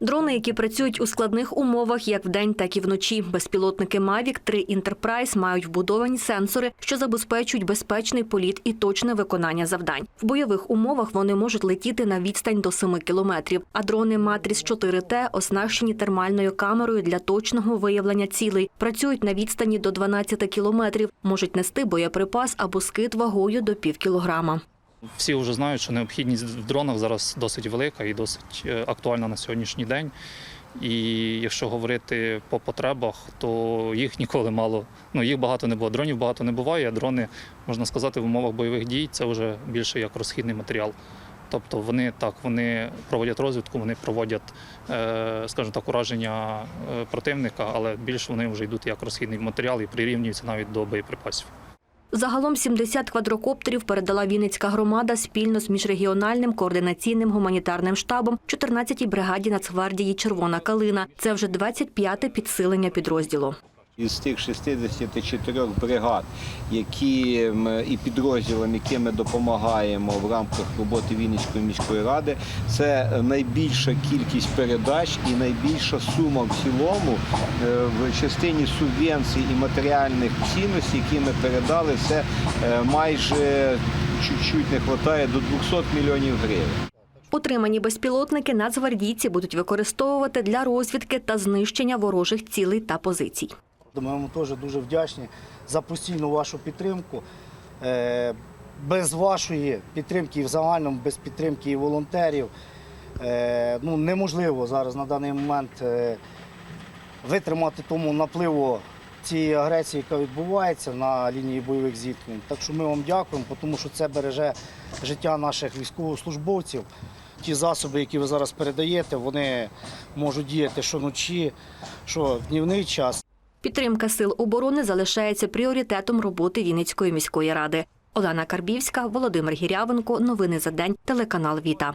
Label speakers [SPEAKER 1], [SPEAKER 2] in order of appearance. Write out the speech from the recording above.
[SPEAKER 1] Дрони, які працюють у складних умовах як вдень, так і вночі. Безпілотники Mavic 3 Enterprise мають вбудовані сенсори, що забезпечують безпечний політ і точне виконання завдань. В бойових умовах вони можуть летіти на відстань до 7 кілометрів. А дрони Матріс 4Т оснащені термальною камерою для точного виявлення цілей. Працюють на відстані до 12 кілометрів, можуть нести боєприпас або скид вагою до пів кілограма.
[SPEAKER 2] Всі вже знають, що необхідність в дронах зараз досить велика і досить е, актуальна на сьогоднішній день. І якщо говорити по потребах, то їх ніколи мало. Ну їх багато не було. Дронів багато не буває. а Дрони, можна сказати, в умовах бойових дій це вже більше як розхідний матеріал. Тобто вони так вони проводять розвідку, вони проводять, е, скажімо так, ураження е, противника, але більш вони вже йдуть як розхідний матеріал і прирівнюються навіть до боєприпасів.
[SPEAKER 1] Загалом 70 квадрокоптерів передала Вінницька громада спільно з міжрегіональним координаційним гуманітарним штабом 14-й бригаді Нацгвардії Червона калина. Це вже 25-те підсилення підрозділу.
[SPEAKER 3] Із тих 64 бригад, які м, і підрозділам, яким ми допомагаємо в рамках роботи Вінницької міської ради, це найбільша кількість передач і найбільша сума в цілому е, в частині субвенцій і матеріальних цінностей, які ми передали, це е, майже чуть-чуть не вистачає до 200 мільйонів гривень.
[SPEAKER 1] Отримані безпілотники нацгвардійці будуть використовувати для розвідки та знищення ворожих цілей та позицій.
[SPEAKER 4] Ми вам теж дуже вдячні за постійну вашу підтримку. Е, Без вашої підтримки і в загальному, без підтримки і волонтерів, е, ну, неможливо зараз на даний момент е, витримати тому напливу цієї агресії, яка відбувається на лінії бойових зіткнень. Так що ми вам дякуємо, тому що це береже життя наших військовослужбовців. Ті засоби, які ви зараз передаєте, вони можуть діяти щоночі, що в днівний час.
[SPEAKER 1] Підтримка сил оборони залишається пріоритетом роботи Вінницької міської ради. Олена Карбівська, Володимир Гірявенко. Новини за день. Телеканал Віта.